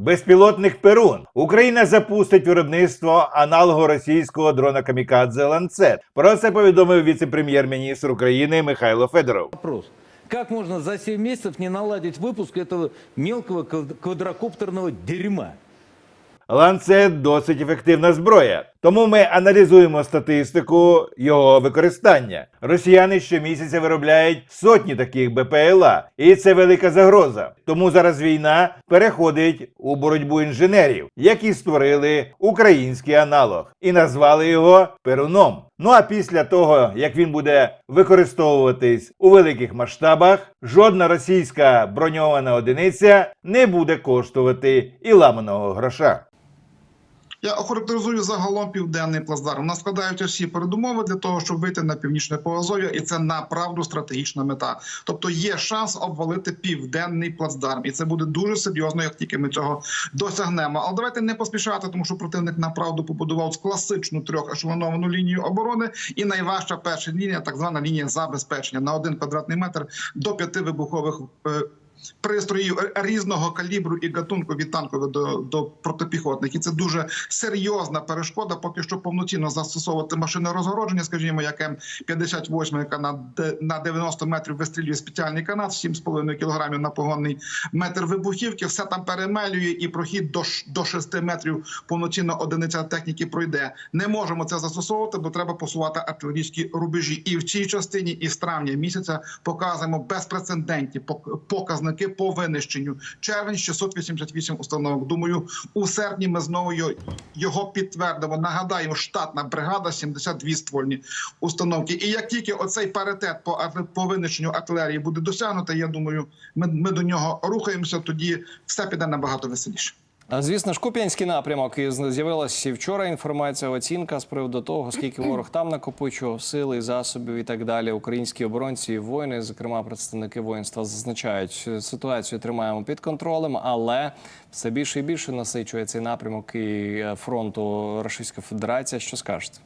Безпілотних Перун Україна запустить виробництво аналогу російського дрона Камікадзе Ланцет. Про це повідомив віце-прем'єр-міністр України Михайло Федоров. Как можно за 7 месяцев не наладить выпуск этого мелкого квадрокоптерного дерьма? Ланцет досить ефективна зброя. Тому ми аналізуємо статистику його використання. Росіяни щомісяця виробляють сотні таких БПЛА, і це велика загроза. Тому зараз війна переходить у боротьбу інженерів, які створили український аналог і назвали його Перуном. Ну а після того, як він буде використовуватись у великих масштабах, жодна російська броньована одиниця не буде коштувати і ламаного гроша. Я охарактеризую загалом південний плацдарм. У нас складаються всі передумови для того, щоб вийти на північне Поазов'я, і це направду стратегічна мета. Тобто є шанс обвалити південний плацдарм, і це буде дуже серйозно, як тільки ми цього досягнемо. Але давайте не поспішати, тому що противник направду побудував класичну трьохешелоновану лінію оборони, і найважча перша лінія, так звана лінія забезпечення на один квадратний метр до п'яти вибухових. Пристроїв різного калібру і гатунку від танкових до, до протипіхотних, і це дуже серйозна перешкода. Поки що повноцінно застосовувати машини розгородження, скажімо, як М58, яка на на 90 метрів вистрілює спеціальний канат, 7,5 кілограмів на погонний метр вибухівки. Все там перемелює, і прохід до до 6 метрів повноцінно одиниця техніки пройде. Не можемо це застосовувати, бо треба посувати артилерійські рубежі. І в цій частині із травня місяця показуємо безпрецедентні пок- показники по винищенню. Червень 688 установок. Думаю, у серпні ми знову його, підтвердимо. Нагадаємо, штатна бригада 72 ствольні установки. І як тільки оцей паритет по по винищенню артилерії буде досягнути, я думаю, ми, ми до нього рухаємося. Тоді все піде набагато веселіше. Звісно ж, Куп'янський напрямок і з'явилася вчора інформація, оцінка з приводу того, скільки ворог там накопичував сили засобів і так далі. Українські оборонці і воїни, зокрема представники воїнства, зазначають, ситуацію тримаємо під контролем, але все більше і більше насичує цей напрямок і е, фронту Російської Федерації. Що скажете?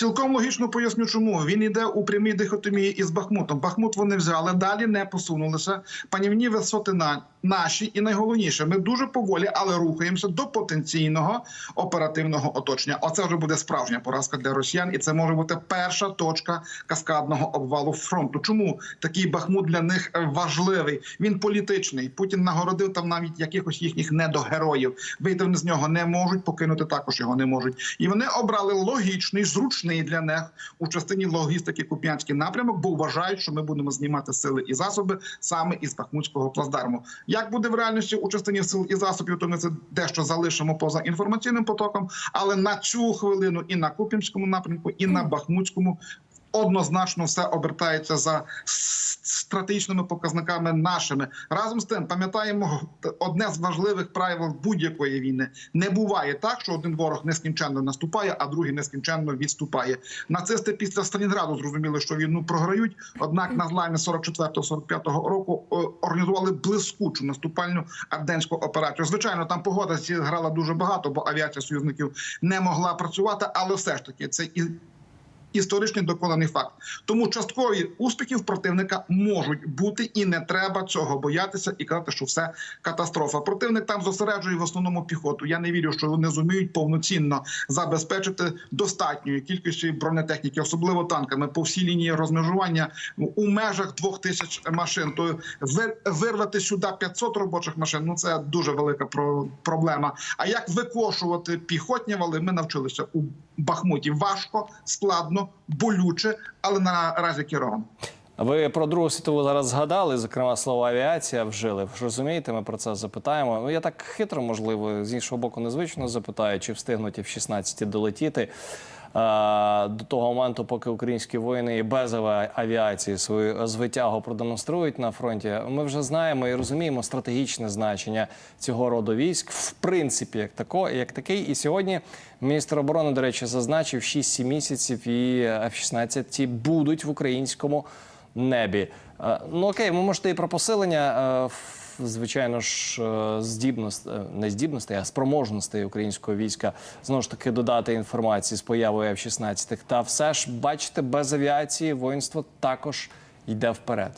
Цілком логічно поясню, чому він іде у прямій дихотомії із Бахмутом. Бахмут вони взяли, далі не посунулися. Панівні висоти на наші, і найголовніше, ми дуже поволі, але рухаємося до потенційного оперативного оточення. Оце вже буде справжня поразка для росіян, і це може бути перша точка каскадного обвалу фронту. Чому такий Бахмут для них е, важливий? Він політичний. Путін нагородив там навіть якихось їхніх недогероїв. Вийти вони з нього не можуть, покинути також його не можуть. І вони обрали логічний, зручний для них у частині логістики Куп'янський напрямок, бо вважають, що ми будемо знімати сили і засоби саме із Бахмутського плацдарму. Як буде в реальності у частині сил і засобів, то ми це дещо залишимо поза інформаційним потоком. Але на цю хвилину і на Куп'янському напрямку, і на Бахмутському. Однозначно все обертається за стратегічними показниками нашими. Разом з тим, пам'ятаємо одне з важливих правил будь-якої війни: не буває так, що один ворог нескінченно наступає, а другий нескінченно відступає. Нацисти після Сталінграду зрозуміли, що війну програють. Однак на зламі 44-45 року організували блискучу наступальну арденську операцію. Звичайно, там погода зіграла дуже багато, бо авіація союзників не могла працювати, але все ж таки це і історичний доконаний факт. Тому часткові успіхи противника можуть бути, і не треба цього боятися і казати, що все катастрофа. Противник там зосереджує в основному піхоту. Я не вірю, що вони зуміють повноцінно забезпечити достатньої кількості бронетехніки, особливо танками по всій лінії розмежування у межах двох тисяч машин. То вирвати сюди 500 робочих машин. Ну це дуже велика про- проблема. А як викошувати піхотні вали? Ми навчилися у Бахмуті. Важко, складно, болюче, але наразі керовано. Ви про Другу світову зараз згадали, зокрема слово авіація вжили. Ви ж розумієте, ми про це запитаємо. Ну я так хитро, можливо, з іншого боку, незвично запитаю, чи встигнуть в 16 долетіти. Е, До того моменту, поки українські воїни і без авіації свою звитягу продемонструють на фронті, ми вже знаємо і розуміємо стратегічне значення цього роду військ, в принципі, як тако, як такий. І сьогодні міністр оборони, до речі, зазначив 6-7 місяців, і F-16 будуть в українському небі. Е, Ну окей, ви можете і про посилення. Звичайно ж, е, здібність, е, не здібностей, а спроможностей українського війська знову ж таки додати інформації з появою F-16. Та все ж бачите, без авіації воїнство також йде вперед.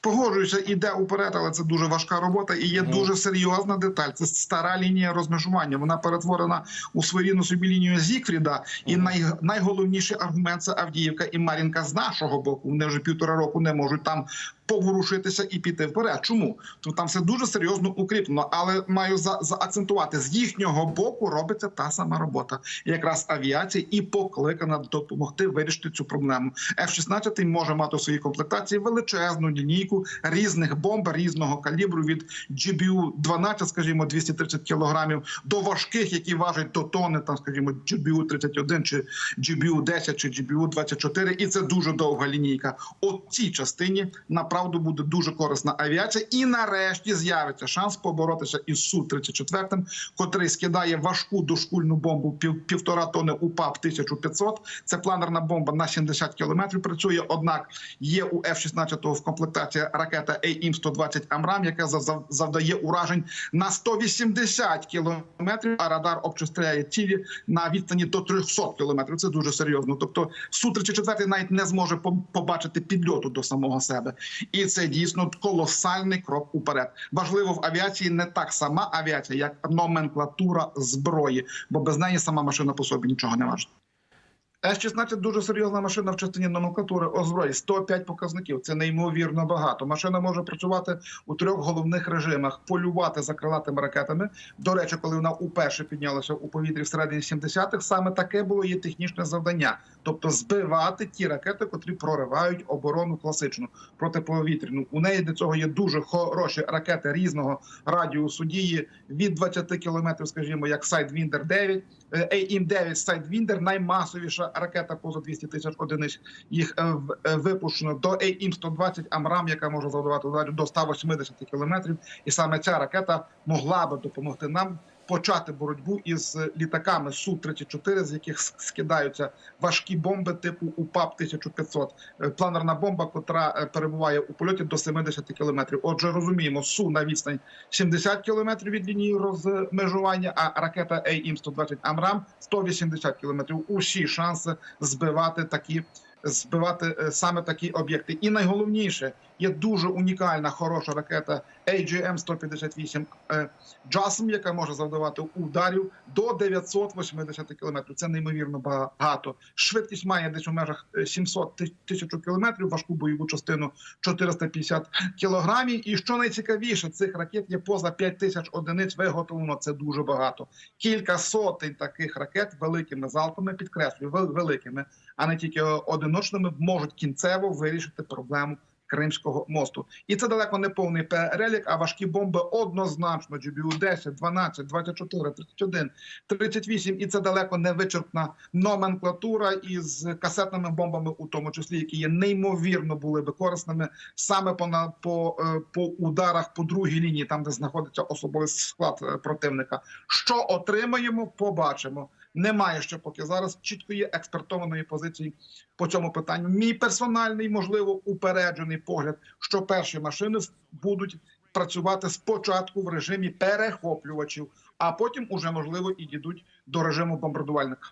Погоджуюся, іде уперед, але це дуже важка робота і є дуже серйозна деталь. Це стара лінія розмежування. Вона перетворена у своєрідну собі лінію Зігфріда. І най, найголовніший аргумент це Авдіївка і Мар'їнка з нашого боку. Вони вже півтора року не можуть там поворушитися і піти вперед. Чому? Тому там все дуже серйозно укріплено, але маю за, заакцентувати з їхнього боку робиться та сама робота. Якраз авіація і покликана допомогти вирішити цю проблему. F-16 може мати у своїй комплектації величезну лінійку різних бомб різного калібру від GBU-12, скажімо, 230 кілограмів, до важких, які важать до тони, там, скажімо, GBU-31 чи GBU-10 чи GBU-24, і це дуже довга лінійка. От цій частині направду буде дуже корисна авіація, і нарешті з'явиться шанс поборотися із су 34 котрий скидає важку дошкульну бомбу пів, півтора тони УПАП 1500. Це планерна бомба на 70 кілометрів. Працює однак є у F-16 в комплектації ракета AIM-120 Амрам, яка зав- завдає уражень на 180 кілометрів. А радар обчисляє цілі на відстані до 300 кілометрів. Це дуже серйозно. Тобто су 34 навіть не зможе по- побачити підльоту до самого себе, і це дійсно колосальний крок уперед. Важливо в авіації не так сама авіація, як номенклатура зброї, бо без неї сама машина по собі нічого не важить. С-16 дуже серйозна машина в частині номенклатури озброї. 105 показників. Це неймовірно багато. Машина може працювати у трьох головних режимах: полювати за крилатими ракетами. До речі, коли вона уперше піднялася у повітрі всередині 70-х, саме таке було її технічне завдання, тобто збивати ті ракети, котрі проривають оборону класичну протиповітряну. У неї для цього є дуже хороші ракети різного радіусу дії від 20 кілометрів, скажімо, як Sidewinder 9, е, AIM-9 Sidewinder, наймасовіша ракета поза 200 тисяч одиниць. Їх е, е, випущено до АІМ 120 Амрам, яка може завдавати ударів до 180 кілометрів. І саме ця ракета могла би допомогти нам почати боротьбу із літаками Су-34, з яких скидаються важкі бомби типу УПАП 1500. Е, Планерна бомба, котра е, перебуває у польоті до 70 кілометрів. Отже, розуміємо, Су на відстань 70 кілометрів від лінії розмежування, а ракета AIM-120 Амрам 180 кілометрів. Усі шанси збивати такі. Збивати е, саме такі об'єкти, і найголовніше є дуже унікальна хороша ракета AGM-158 е, JASM, яка може завдавати ударів до 980 кілометрів. Це неймовірно багато. Швидкість має десь у межах е, 700 тисяч кілометрів, важку бойову частину 450 кілограмів. І що найцікавіше, цих ракет є поза 5 тисяч одиниць виготовлено. Це дуже багато. Кілька сотень таких ракет великими залпами, підкреслюю, великими, а не тільки одиночними, можуть кінцево вирішити проблему. Кримського мосту, і це далеко не повний перелік, а важкі бомби однозначно GBU 10, 12, 24, 31, 38, і це далеко не вичерпна номенклатура із касетними бомбами, у тому числі, які є неймовірно були би корисними саме по по, е, по ударах по другій лінії, там де знаходиться особовий склад е, противника. Що отримаємо, побачимо. Немає ще поки зараз чіткої експертованої позиції по цьому питанню. Мій персональний, можливо, упереджений погляд, що перші машини будуть працювати спочатку в режимі перехоплювачів, а потім уже можливо і дійдуть до режиму бомбардувальника.